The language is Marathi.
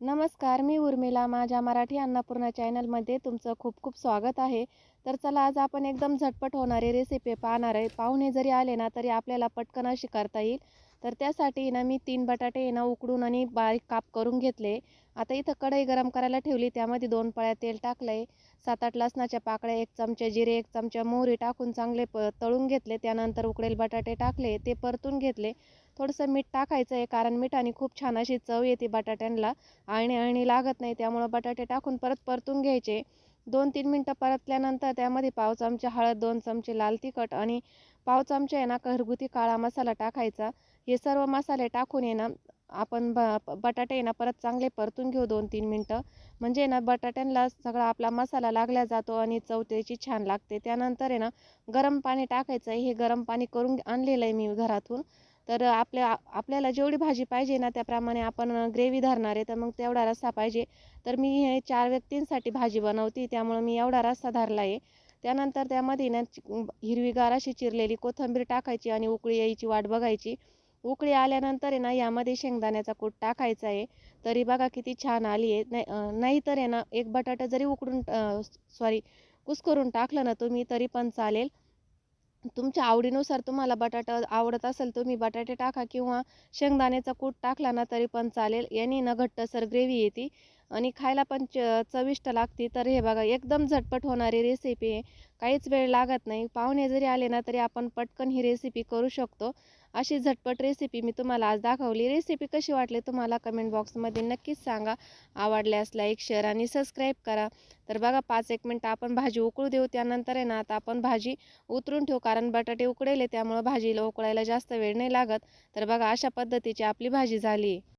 नमस्कार मी उर्मिला. माझ्या मराठी अन्नपूर्णा चॅनलमध्ये तुमचं खूप खूप स्वागत आहे. तर चला आज आपण एकदम झटपट होणारी रेसिपी पाहणार आहे. पाहुणे जरी आले ना तरी आपल्याला पटकन अशी करता येईल. तर त्यासाठी ना मी तीन बटाटे ना उकडून आणि बारीक काप करून घेतले. आता इथं कढई गरम करायला ठेवली. त्यामध्ये दोन पळ्या तेल टाकलं आहे सात आठ लसणाच्या पाकळ्या एक चमचे जिरे एक चमचा मोहरी टाकून चांगले प तळून घेतले. त्यानंतर उकडेल बटाटे टाकले. ते परतून घेतले. थोडंसं मीठ टाकायचं आहे कारण मिठाने खूप छान अशी चव येते बटाट्यांना. आणि आणि लागत नाही त्यामुळं बटाटे टाकून परत परतून घ्यायचे. दोन तीन मिनटं परतल्यानंतर त्यामध्ये पाव चमचे हळद दोन चमचे लाल तिखट आणि पाव चमचे आहे ना घरगुती काळा मसाला टाकायचा. हे सर्व मसाले टाकून ये ना आपण ब बटाटे आहे ना परत चांगले परतून घेऊ दोन तीन मिनटं. म्हणजे ना बटाट्यांना सगळा आपला मसाला लागला जातो आणि चव त्याची छान लागते. त्यानंतर आहे ना गरम पाणी टाकायचं आहे हे गरम पाणी करून आणलेलं आहे मी घरातून. तर आपल्या आपल्याला जेवढी भाजी पाहिजे ना त्याप्रमाणे आपण ग्रेव्ही धरणार आहे तर मग तेवढा रस्सा पाहिजे. तर मी हे चार व्यक्तींसाठी भाजी बनवते त्यामुळं मी एवढा रस्सा धरला आहे. त्यानंतर त्यामध्ये ना हिरवीगार अशी चिरलेली कोथिंबीर टाकायची आणि उकळी यायची वाट बघायची. उकळी आल्यानंतर आहे ना यामध्ये शेंगदाण्याचा कूट टाकायचा आहे. तरी बघा किती छान आली आहे. नाही नाहीतर आहे ना एक बटाटा जरी उकडून सॉरी कुस्करून टाकलं ना तुम्ही तरी पण चालेल. तुमच्या आवडीनुसार तुम्हाला बटाटा आवडत असेल तुम्ही बटाटे टाका किंवा शेंगदाण्याचा कूट टाकला ना तरी पण चालेल. याने ना घट्टसर ग्रेव्ही येते. आणि खायला पण च चविष्ट लागते. तर हे बघा एकदम झटपट होणारी रेसिपी आहे. काहीच वेळ लागत नाही. पाहुणे जरी आले ना तरी आपण पटकन ही रेसिपी करू शकतो. अशी झटपट रेसिपी मी तुम्हाला आज दाखवली. रेसिपी कशी वाटली तुम्हाला कमेंट बॉक्समध्ये नक्कीच सांगा. आवडल्यास लाईक शेअर आणि सबस्क्राईब करा. तर बघा पाच एक मिनटं आपण भाजी उकळू देऊ. त्यानंतर आहे ना आता आपण भाजी उतरून ठेवू. कारण बटाटे उकडेले त्यामुळं भाजीला उकळायला जास्त वेळ नाही लागत. तर बघा अशा पद्धतीची आपली भाजी झाली.